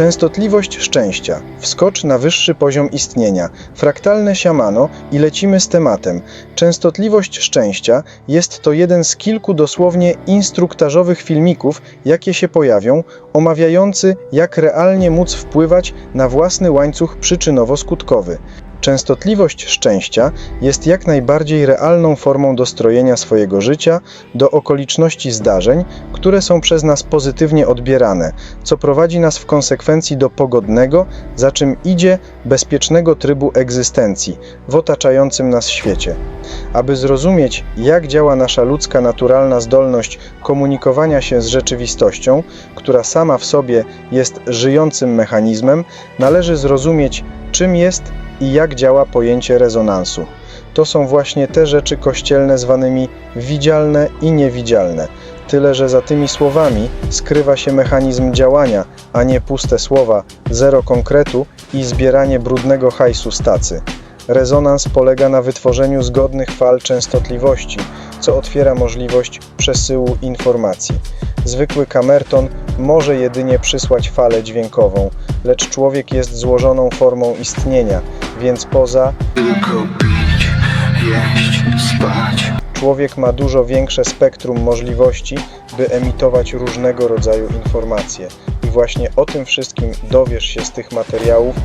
Częstotliwość szczęścia. Wskocz na wyższy poziom istnienia. Fraktalne siamano i lecimy z tematem. Częstotliwość szczęścia jest to jeden z kilku dosłownie instruktażowych filmików, jakie się pojawią, omawiający jak realnie móc wpływać na własny łańcuch przyczynowo-skutkowy. Częstotliwość szczęścia jest jak najbardziej realną formą dostrojenia swojego życia do okoliczności zdarzeń, które są przez nas pozytywnie odbierane, co prowadzi nas w konsekwencji do pogodnego, za czym idzie bezpiecznego trybu egzystencji w otaczającym nas świecie. Aby zrozumieć, jak działa nasza ludzka naturalna zdolność komunikowania się z rzeczywistością, która sama w sobie jest żyjącym mechanizmem, należy zrozumieć, czym jest i jak działa pojęcie rezonansu. To są właśnie te rzeczy kościelne zwanymi widzialne i niewidzialne. Tyle, że za tymi słowami skrywa się mechanizm działania, a nie puste słowa, zero konkretu i zbieranie brudnego hajsu z tacy. Rezonans polega na wytworzeniu zgodnych fal częstotliwości, co otwiera możliwość przesyłu informacji. Zwykły kamerton może jedynie przysłać falę dźwiękową, lecz człowiek jest złożoną formą istnienia, więc poza Tylko pić, jeść, spać. człowiek ma dużo większe spektrum możliwości, by emitować różnego rodzaju informacje. I właśnie o tym wszystkim dowiesz się z tych materiałów.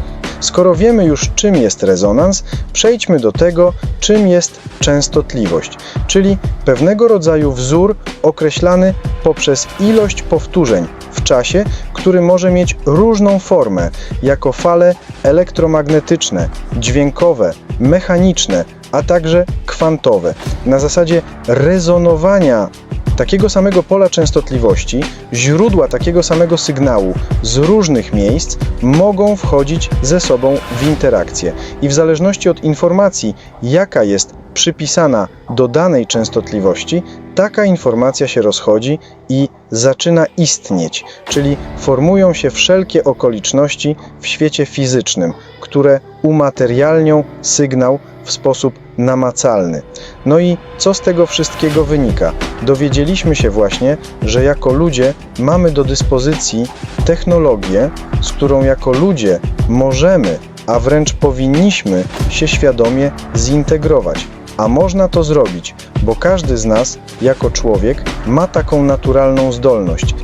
Skoro wiemy już, czym jest rezonans, przejdźmy do tego, czym jest częstotliwość, czyli pewnego rodzaju wzór określany poprzez ilość powtórzeń w czasie, który może mieć różną formę, jako fale elektromagnetyczne, dźwiękowe, mechaniczne, a także kwantowe. Na zasadzie rezonowania takiego samego pola częstotliwości, źródła takiego samego sygnału z różnych miejsc mogą wchodzić ze sobą w interakcję. I w zależności od informacji, jaka jest przypisana do danej częstotliwości, taka informacja się rozchodzi i zaczyna istnieć, czyli formują się wszelkie okoliczności w świecie fizycznym, które umaterialnią sygnał w sposób namacalny. No i co z tego wszystkiego wynika? Dowiedzieliśmy się właśnie, że jako ludzie mamy do dyspozycji technologię, z którą jako ludzie możemy, a wręcz powinniśmy się świadomie zintegrować. A można to zrobić, bo każdy z nas, jako człowiek, ma taką naturalną zdolność.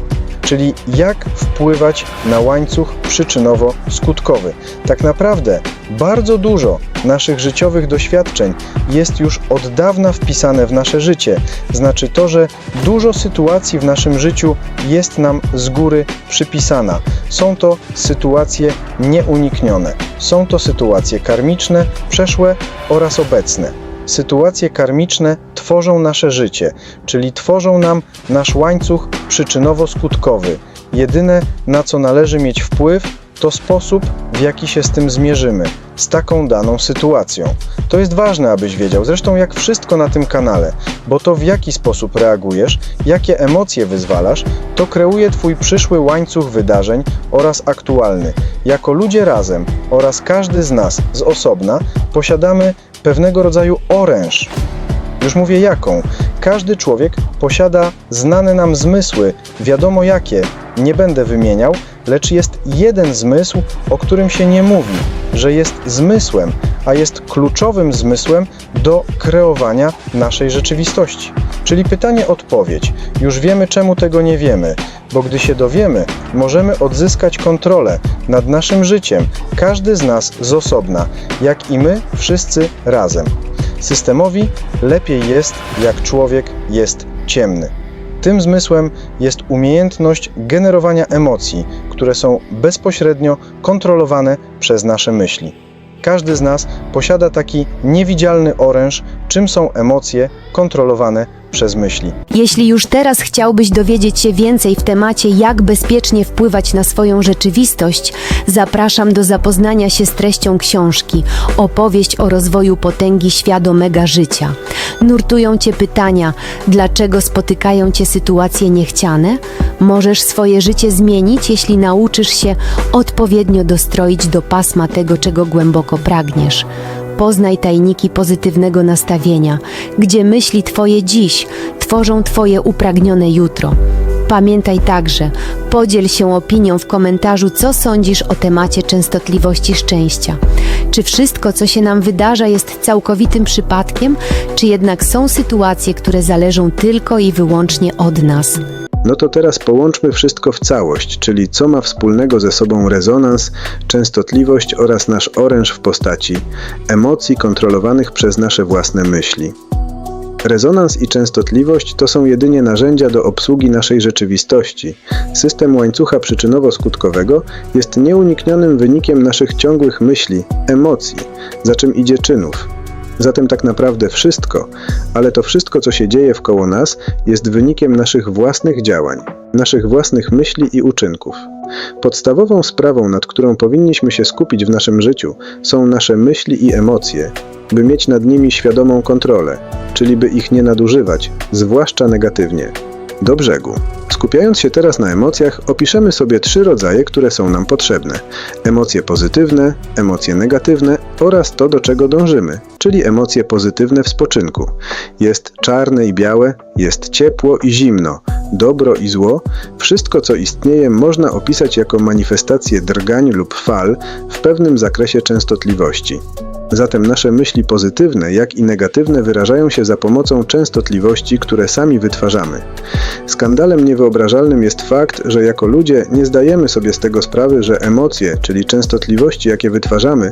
Czyli jak wpływać na łańcuch przyczynowo-skutkowy. Tak naprawdę bardzo dużo naszych życiowych doświadczeń jest już od dawna wpisane w nasze życie. Znaczy to, że dużo sytuacji w naszym życiu jest nam z góry przypisana. Są to sytuacje nieuniknione. Są to sytuacje karmiczne, przeszłe oraz obecne. Sytuacje karmiczne tworzą nasze życie, czyli tworzą nam nasz łańcuch przyczynowo-skutkowy. Jedyne, na co należy mieć wpływ, to sposób, w jaki się z tym zmierzymy, z taką daną sytuacją. To jest ważne, abyś wiedział, zresztą jak wszystko na tym kanale, bo to w jaki sposób reagujesz, jakie emocje wyzwalasz, to kreuje Twój przyszły łańcuch wydarzeń oraz aktualny. Jako ludzie razem oraz każdy z nas z osobna posiadamy pewnego rodzaju oręż, już mówię jaką. Każdy człowiek posiada znane nam zmysły, wiadomo jakie, nie będę wymieniał, lecz jest jeden zmysł, o którym się nie mówi, że jest zmysłem, a jest kluczowym zmysłem do kreowania naszej rzeczywistości. Czyli pytanie-odpowiedź. Już wiemy, czemu tego nie wiemy, bo gdy się dowiemy, możemy odzyskać kontrolę nad naszym życiem, każdy z nas z osobna, jak i my wszyscy razem. Systemowi lepiej jest, jak człowiek jest ciemny. Tym zmysłem jest umiejętność generowania emocji, które są bezpośrednio kontrolowane przez nasze myśli. Każdy z nas posiada taki niewidzialny oręż, czym są emocje kontrolowane przez myśli. Jeśli już teraz chciałbyś dowiedzieć się więcej w temacie, jak bezpiecznie wpływać na swoją rzeczywistość, zapraszam do zapoznania się z treścią książki Opowieść o rozwoju potęgi świadomego życia. Nurtują cię pytania, dlaczego spotykają cię sytuacje niechciane? Możesz swoje życie zmienić, jeśli nauczysz się odpowiednio dostroić do pasma tego, czego głęboko pragniesz. Poznaj tajniki pozytywnego nastawienia, gdzie myśli Twoje dziś tworzą Twoje upragnione jutro. Pamiętaj także, podziel się opinią w komentarzu, co sądzisz o temacie częstotliwości szczęścia. Czy wszystko, co się nam wydarza, jest całkowitym przypadkiem, czy jednak są sytuacje, które zależą tylko i wyłącznie od nas? No to teraz połączmy wszystko w całość, czyli co ma wspólnego ze sobą rezonans, częstotliwość oraz nasz oręż w postaci emocji kontrolowanych przez nasze własne myśli. Rezonans i częstotliwość to są jedynie narzędzia do obsługi naszej rzeczywistości. System łańcucha przyczynowo-skutkowego jest nieuniknionym wynikiem naszych ciągłych myśli, emocji, za czym idzie czynów. Zatem tak naprawdę wszystko, ale to wszystko, co się dzieje wkoło nas, jest wynikiem naszych własnych działań, naszych własnych myśli i uczynków. Podstawową sprawą, nad którą powinniśmy się skupić w naszym życiu, są nasze myśli i emocje, by mieć nad nimi świadomą kontrolę, czyli by ich nie nadużywać, zwłaszcza negatywnie. Do brzegu. Skupiając się teraz na emocjach, opiszemy sobie trzy rodzaje, które są nam potrzebne: emocje pozytywne, emocje negatywne oraz to, do czego dążymy, czyli emocje pozytywne w spoczynku. Jest czarne i białe, jest ciepło i zimno, dobro i zło. Wszystko, co istnieje, można opisać jako manifestację drgań lub fal w pewnym zakresie częstotliwości. Zatem nasze myśli pozytywne, jak i negatywne wyrażają się za pomocą częstotliwości, które sami wytwarzamy. Skandalem niewyobrażalnym jest fakt, że jako ludzie nie zdajemy sobie z tego sprawy, że emocje, czyli częstotliwości, jakie wytwarzamy,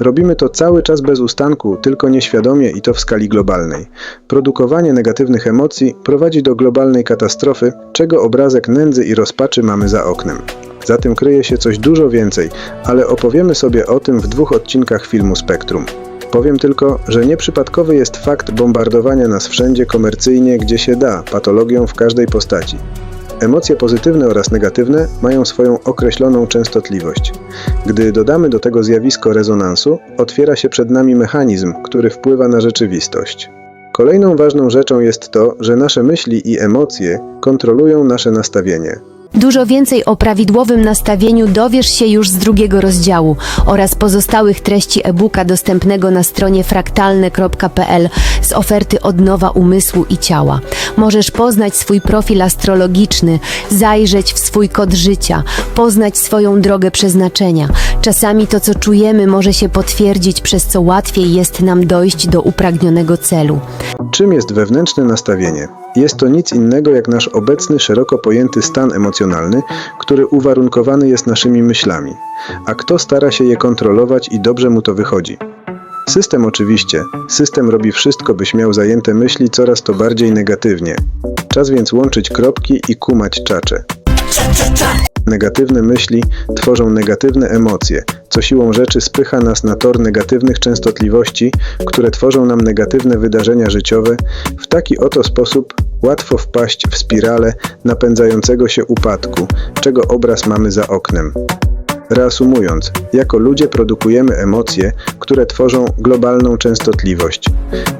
robimy to cały czas bez ustanku, tylko nieświadomie i to w skali globalnej. Produkowanie negatywnych emocji prowadzi do globalnej katastrofy, czego obrazek nędzy i rozpaczy mamy za oknem. Za tym kryje się coś dużo więcej, ale opowiemy sobie o tym w dwóch odcinkach filmu Spektrum. Powiem tylko, że nieprzypadkowy jest fakt bombardowania nas wszędzie komercyjnie, gdzie się da, patologią w każdej postaci. Emocje pozytywne oraz negatywne mają swoją określoną częstotliwość. Gdy dodamy do tego zjawisko rezonansu, otwiera się przed nami mechanizm, który wpływa na rzeczywistość. Kolejną ważną rzeczą jest to, że nasze myśli i emocje kontrolują nasze nastawienie. Dużo więcej o prawidłowym nastawieniu dowiesz się już z drugiego rozdziału oraz pozostałych treści e-booka dostępnego na stronie fraktalne.pl z oferty odnowa umysłu i ciała. Możesz poznać swój profil astrologiczny, zajrzeć w swój kod życia, poznać swoją drogę przeznaczenia. Czasami to, co czujemy, może się potwierdzić, przez co łatwiej jest nam dojść do upragnionego celu. Czym jest wewnętrzne nastawienie? Jest to nic innego jak nasz obecny, szeroko pojęty stan emocjonalny, który uwarunkowany jest naszymi myślami. A kto stara się je kontrolować i dobrze mu to wychodzi? System oczywiście. System robi wszystko, byś miał zajęte myśli coraz to bardziej negatywnie. Czas więc łączyć kropki i kumać czacze. Negatywne myśli tworzą negatywne emocje, co siłą rzeczy spycha nas na tor negatywnych częstotliwości, które tworzą nam negatywne wydarzenia życiowe. W taki oto sposób łatwo wpaść w spiralę napędzającego się upadku, czego obraz mamy za oknem. Reasumując, jako ludzie produkujemy emocje, które tworzą globalną częstotliwość.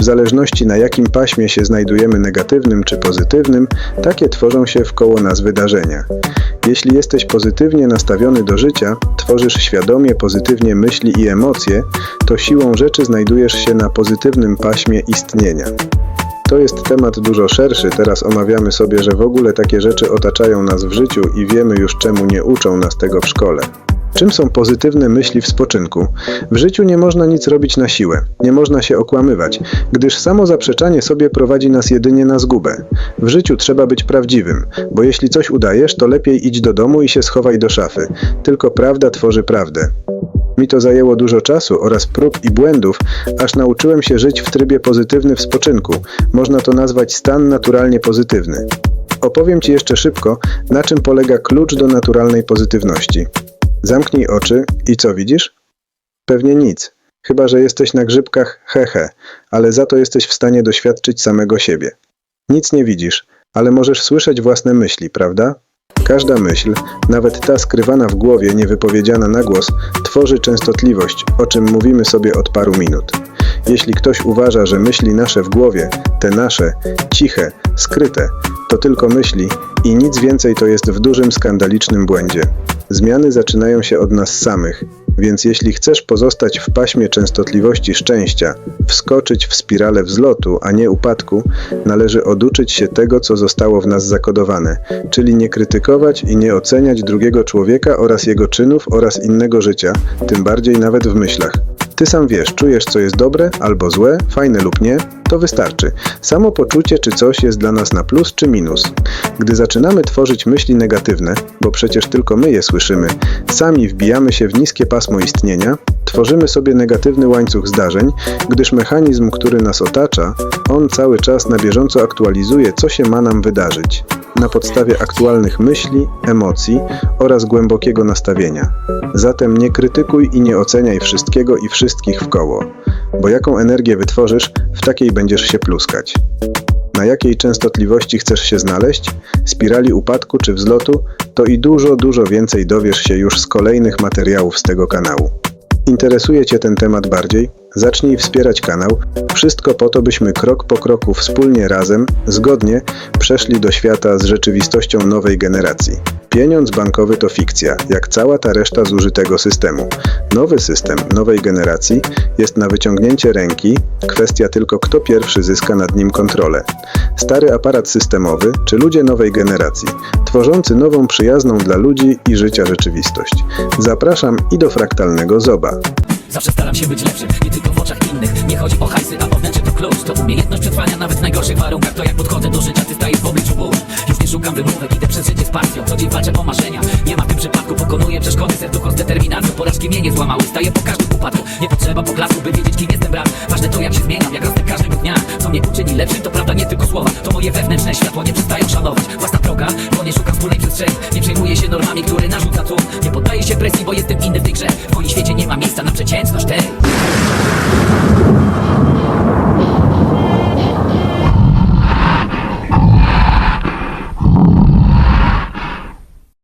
W zależności na jakim paśmie się znajdujemy negatywnym czy pozytywnym, takie tworzą się wkoło nas wydarzenia. Jeśli jesteś pozytywnie nastawiony do życia, tworzysz świadomie pozytywnie myśli i emocje, to siłą rzeczy znajdujesz się na pozytywnym paśmie istnienia. To jest temat dużo szerszy, teraz omawiamy sobie, że w ogóle takie rzeczy otaczają nas w życiu i wiemy już czemu nie uczą nas tego w szkole. Czym są pozytywne myśli w spoczynku? W życiu nie można nic robić na siłę, nie można się okłamywać, gdyż samo zaprzeczanie sobie prowadzi nas jedynie na zgubę. W życiu trzeba być prawdziwym, bo jeśli coś udajesz, to lepiej idź do domu i się schowaj do szafy. Tylko prawda tworzy prawdę. Mi to zajęło dużo czasu oraz prób i błędów, aż nauczyłem się żyć w trybie pozytywny w spoczynku. Można to nazwać stan naturalnie pozytywny. Opowiem Ci jeszcze szybko, na czym polega klucz do naturalnej pozytywności. Zamknij oczy i co widzisz? Pewnie nic, chyba że jesteś na grzybkach hehe, ale za to jesteś w stanie doświadczyć samego siebie. Nic nie widzisz, ale możesz słyszeć własne myśli, prawda? Każda myśl, nawet ta skrywana w głowie, niewypowiedziana na głos, tworzy częstotliwość, o czym mówimy sobie od paru minut. Jeśli ktoś uważa, że myśli nasze w głowie, te nasze, ciche, skryte, to tylko myśli i nic więcej to jest w dużym skandalicznym błędzie. Zmiany zaczynają się od nas samych. Więc jeśli chcesz pozostać w paśmie częstotliwości szczęścia, wskoczyć w spiralę wzlotu, a nie upadku, należy oduczyć się tego, co zostało w nas zakodowane, czyli nie krytykować i nie oceniać drugiego człowieka oraz jego czynów oraz innego życia, tym bardziej nawet w myślach. Ty sam wiesz, czujesz co jest dobre albo złe, fajne lub nie, to wystarczy. Samo poczucie, czy coś jest dla nas na plus czy minus. Gdy zaczynamy tworzyć myśli negatywne, bo przecież tylko my je słyszymy, sami wbijamy się w niskie pasmo istnienia, tworzymy sobie negatywny łańcuch zdarzeń, gdyż mechanizm, który nas otacza, on cały czas na bieżąco aktualizuje, co się ma nam wydarzyć. Na podstawie aktualnych myśli, emocji oraz głębokiego nastawienia. Zatem nie krytykuj i nie oceniaj wszystkiego i wszystkich w koło, bo jaką energię wytworzysz, w takiej będziesz się pluskać. Na jakiej częstotliwości chcesz się znaleźć, spirali upadku czy wzlotu, to i dużo, dużo więcej dowiesz się już z kolejnych materiałów z tego kanału. Interesuje Cię ten temat bardziej? Zacznij wspierać kanał. Wszystko po to, byśmy krok po kroku wspólnie razem, zgodnie przeszli do świata z rzeczywistością nowej generacji. Pieniądz bankowy to fikcja, jak cała ta reszta zużytego systemu. Nowy system nowej generacji jest na wyciągnięcie ręki, kwestia tylko kto pierwszy zyska nad nim kontrolę. Stary aparat systemowy czy ludzie nowej generacji, tworzący nową przyjazną dla ludzi i życia rzeczywistość. Zapraszam i do fraktalnego Zoba. Zawsze staram się być lepszym, nie tylko w oczach innych. Nie chodzi o hajsy, a o wnętrze to klucz To umiejętność przetrwania nawet w najgorszych warunkach. To jak podchodzę do życia, ty stajesz w obliczu ból. Już nie szukam wymówek, idę przez życie z pasją. Co dzień walczę o marzenia, nie ma w tym przypadku Pokonuję przeszkody, serducho z determinacją Porażki mnie nie złamały, staję po każdym upadku. Nie potrzeba poklasku, by wiedzieć kim jestem brat. Ważne to jak się zmieniam, jak dnia Co mnie uczyni lepszym, to prawda nie tylko słowa. To moje wewnętrzne światło, nie przestają szanować. Własna droga, bo nie szukam wspólnej przestrzeni. Nie przejmuję się normami, które narzuca tłum. Nie poddaję się presji, bo jestem inny w tej grze. W moim świecie nie ma miejsca na przeciętność tej